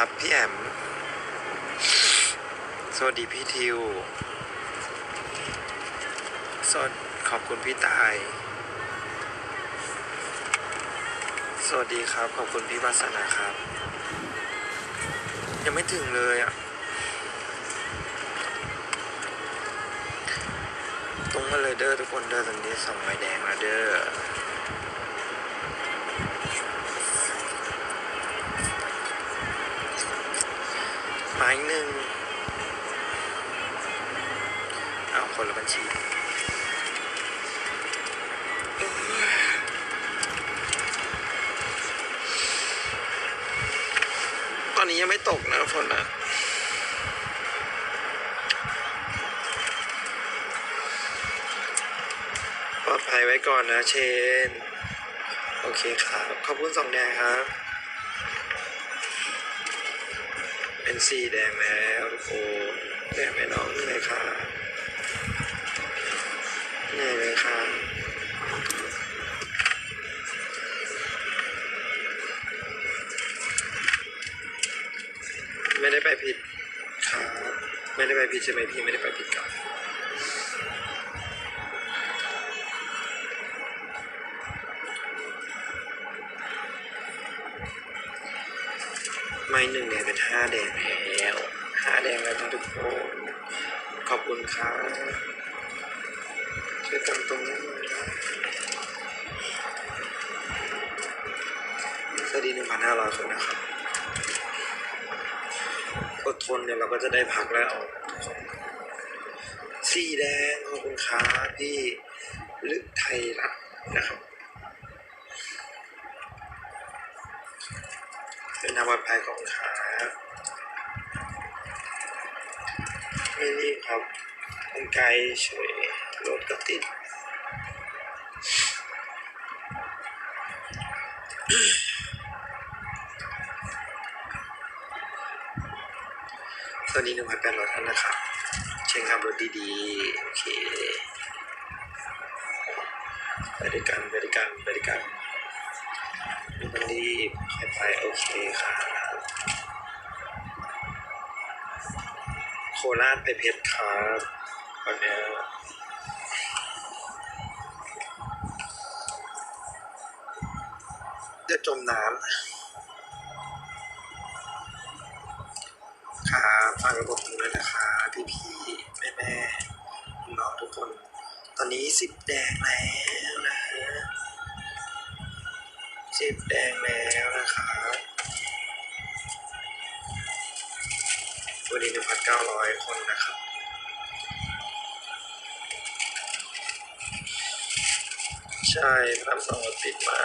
ครับพี่แอม สวัสดีพี่ทิว สวัสดีขอบคุณพี่ตาย สวัสดีครับ ขอบคุณพี่วาสนาครับ ยังไม่ถึงเลยอะตรงมาเลยเด้อทุกคนเด้อตรงนี้สองไม้แดงแล้วเด้อ ไม้หนึ่งเอาคนละบัญชีตอนนี้ยังไม่ตกนะฝนนะปลอดภัยไว้ก่อนนะเชน โอเคครับ ขอบคุณสองแดงครับ เป็นสีแดงแล้วทุกคนแดงไม่น้องเหนื่อยค่ะเหนื่อยเลยค่ะไม่ได้ไปผิดครับไม่ได้ไปผิดใช่ไหมพี่ไม่ได้ไปผิดกับ ไม่หนึ่งแดงเป็นห้าแดงแล้วห้าแดงแล้วทุกคนขอบคุณค่ะช่วยกันตรงนี้หน่อยนะสวัสดีหนึ่งพันห้าร้อยคนนะครับอดทนเนี่ยเราก็จะได้พักแล้วทุกคนสีแดงขอบคุณครับพี่ลึกไทยรัฐนะครับ เป็นทางปลอดภัยของครับไม่รีบครับมันไกลเฉยรถก็ติดสวัสดีหนึ่งพันแปดร้อยท่านนะครับ เชิญขับรถดีๆ โอเคไปด้วยกันไปด้วยกันไปด้วยกัน ม่ต้องรีบค่อยไปโอเคครับโคราชไปเพชรครับวันนี้จะจมน้ำครับฝากระบบด้วยนะคะ พี่พี่แม่แม่น้องทุกคน ตอนนี้สิบแดงแล้ว จิบแดงแล้วนะครับวันนี้หนึ่งพันเก้าร้อยคนนะครับใช่พระรามสองรถติดมา